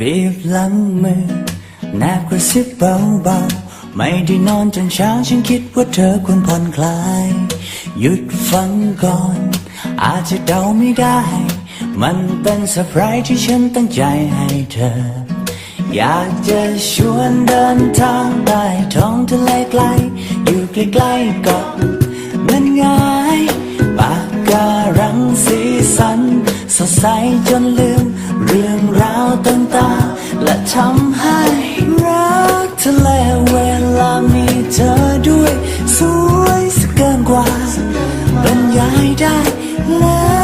บีบหลังมือแนบกระซิบเบาๆ ไม่ได้นอนจนเช้าฉันคิดว่าเธอควรผ่อนคลาย หยุดฟังก่อน อาจจะเดาไม่ได้ มันเป็นเซอร์ไพรส์ที่ฉันตั้งใจให้เธอ อยากจะชวนเดินทางใต้ท้องทะเลไกล อยู่ใกล้ๆเกาะนั่นไงปากการังสีสัน สดใสจนลืม ราวต่างๆและทำให้รักทะเลเวลามีเธอด้วย สวยสกเกินกว่าบรรยายได้แล้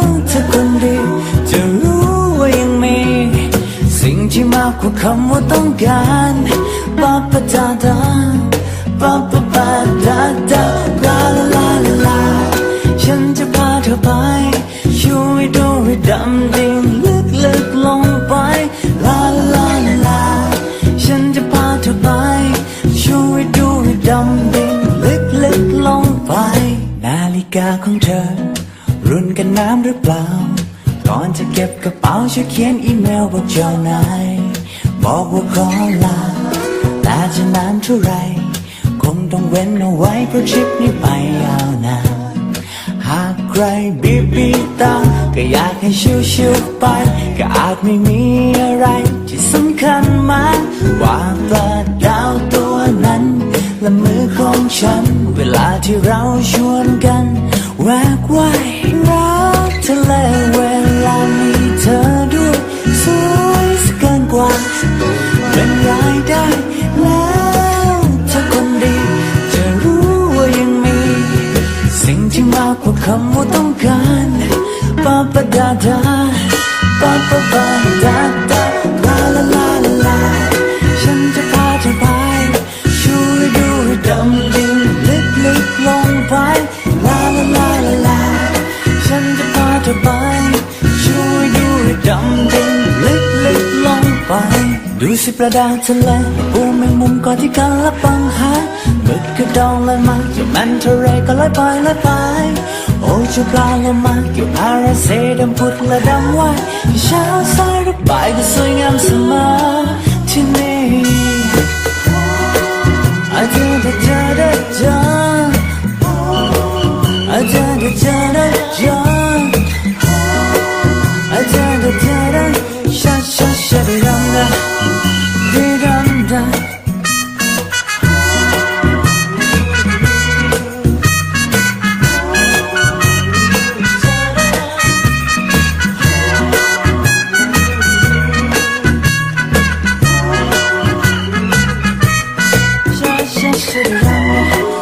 วเธอคนดี จะรู้ว่ายังมี สิ่งที่มากกว่าคำว่าต้องการปาปะดาดาปาปะปาดาดาลาลาลาลาลาฉันจะพาเธอไปช่วยดูให้ดำดิ่งลึก รือเปล่า ก่อนจะเก็บกระเป๋าช่วยเขียนอีเมลบอกเจ้านายบอกว่าขอลา แต่จะนานเท่าไร คงต้องเว้นเอาไว้เพราะทริปนี้ไปยาวนานหากใครบีบบีตาก็อยากให้ชิวชิวๆไป ก็อาจไม่มีอะไร ที่สำคัญมากกว่าปลาดาวตัวนั้นและมือของฉัน เวลาที่เราชวนกันแวกว่ายะเลเวลามีเธอด้วยสวยสเกินกว่าบรรยายได้แล้วเธอคนดี จะรู้ว่ายังมี สิ่งที่มากกว่าคำว่าต้องการปาปะดาดาปาปะปา ดูสิประดาทะเลปูแมงมุมก่อนที่กันละปังหาหมึกกระดองลอยมาเจ้าแมนเทเรก็ลอยไปลอยไป โอ้เจ้าปลาโลมาเกี่ยวพาราเซดำพุดและดำว่ายเช้าสายหรือบ่ายก็สวยงามเสมอที่นี่ ล